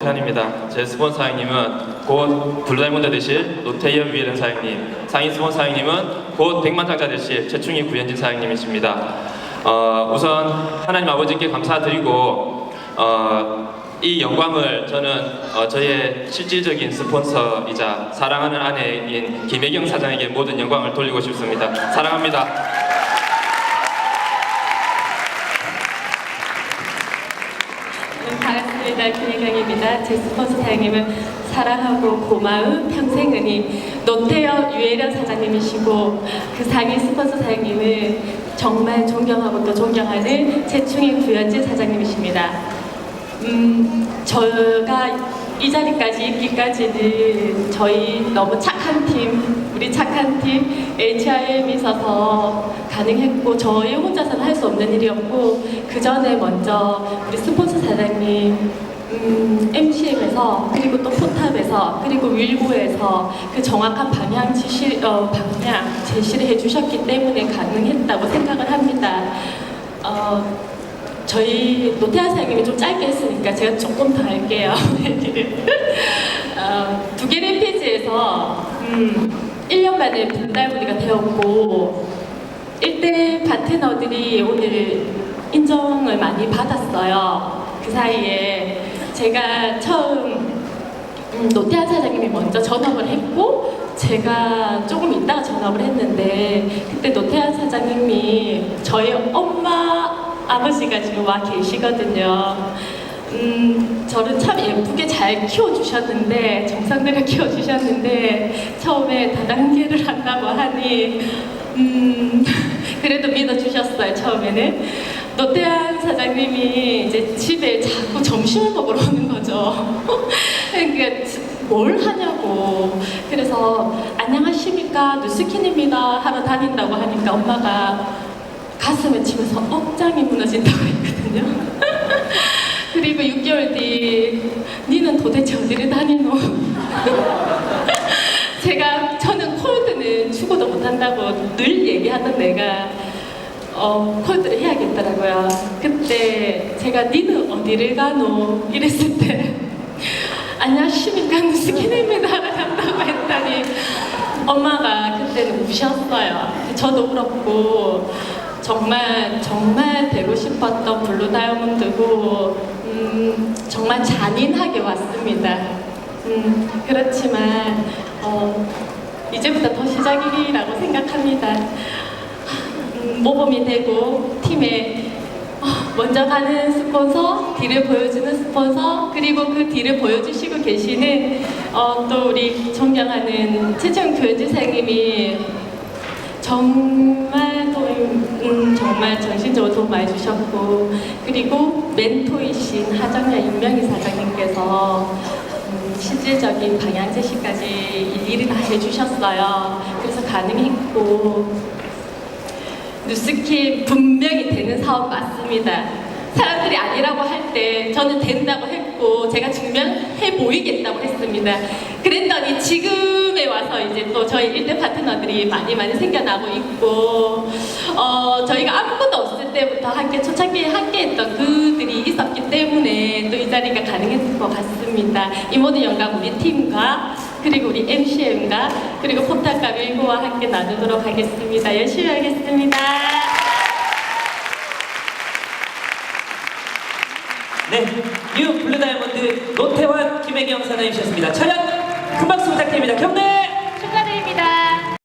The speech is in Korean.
현입니다. 제 스폰서 사장님은 곧 블루다이몬드 되실 노태현 위에른 사장님, 상인 스폰서 사장님은 곧 백만장자 되실 최충희 구현진 사장님이십니다. 어, 우선 하나님 아버지께 감사드리고 어, 이 영광을 저는 어, 저의 실질적인 스폰서이자 사랑하는 아내인 김혜경 사장에게 모든 영광을 돌리고 싶습니다. 사랑합니다. 네, 반갑습니다. 김혜경입니다. 제 스폰서 사장님은 사랑하고 고마운 평생은이 노태현 유혜련 사장님이시고 그 상위 스폰서 사장님은 정말 존경하고 또 존경하는 최충희 구현진 사장님이십니다. 음, 저가 이 자리까지 있기까지는 저희 너무 착한 팀, 우리 착한 팀 HRM이 있어서 가능했고 저희 혼자서는 할 수 없는 일이었고 그 전에 먼저 우리 스폰서 사장님 음, MCM에서 그리고 또 포탑에서 그리고 윌고에서 그 정확한 방향 지시 어, 방향 제시를 해주셨기 때문에 가능했다고 생각을 합니다. 어, 저희 노태한 사장님이 좀 짧게 했으니까 제가 조금 더 할게요. 어, 두 개의 페이지에서 음, 1년 만에 분달무리가 되었고 1대 파트너들이 오늘 인정을 많이 받았어요. 그 사이에 제가 처음 음, 노태한 사장님이 먼저 전업을 했고 제가 조금 있다가 전업을 했는데 그때 노태한 사장님이 저희 엄마 아버지가 지금 와 계시거든요. 음, 저를 참 예쁘게 잘 키워주셨는데 정상들을 키워주셨는데 처음에 다단계를 한다고 하니 음, 그래도 믿어주셨어요 처음에는 노태한 사장님이 이제 집에 자꾸 점심을 먹으러 오는 거죠. 그러니까 뭘 하냐고. 그래서 안녕하십니까 누스킨입니다 하러 다닌다고 하니까 엄마가 가슴을 치면서 억장이 무너진다고 했거든요. 그리고 6개월 뒤 니는 도대체 어디를 다니노? 제가 저는 콜드는 죽어도 못한다고 늘 얘기하던 내가 어, 콜드를 해야겠더라고요. 그때 제가 니는 어디를 가노? 이랬을 때 안녕하십니까 누스킨입니다 하러 간다고 했더니 엄마가 그때는 우셨어요. 저도 울었고 정말 정말 되고 싶었던 블루 다이아몬드고 음, 정말 잔인하게 왔습니다. 음, 그렇지만 어, 이제부터 더 시작이라고 생각합니다. 음, 모범이 되고 팀에 어, 먼저 가는 스폰서, 뒤를 보여주는 스폰서, 그리고 그 뒤를 보여주시고 계시는 어, 또 우리 존경하는 최정 교연지 선생님이 정말 도움, 음, 정말 전신적으로 도움 많이 주셨고 그리고 멘토이신 하정야 윤명희 사장님께서 음, 실질적인 방향 제시까지 일일이 다 해주셨어요. 그래서 가능했고 뉴스킨 분명히 되는 사업 맞습니다. 사람들이 아니라고 할 때 저는 된다고 했고 제가 증명해 보이겠다고 했습니다. 그랬더니 지금 에 와서 이제 또 저희 일대 파트너들이 많이 많이 생겨나고 있고 어, 저희가 아무것도 없을 때부터 함께 초창기에 함께 했던 그들이 있었기 때문에 또 이 자리가 가능했을 것 같습니다. 이 모든 영광 우리 팀과 그리고 우리 MCM과 그리고 포탈과 밀고와 함께 나누도록 하겠습니다. 열심히 하겠습니다. 네, 뉴 블루 다이아몬드 노태환 김혜경 사장님이셨습니다. 촬영 큰 박수 부탁드립니다. 경례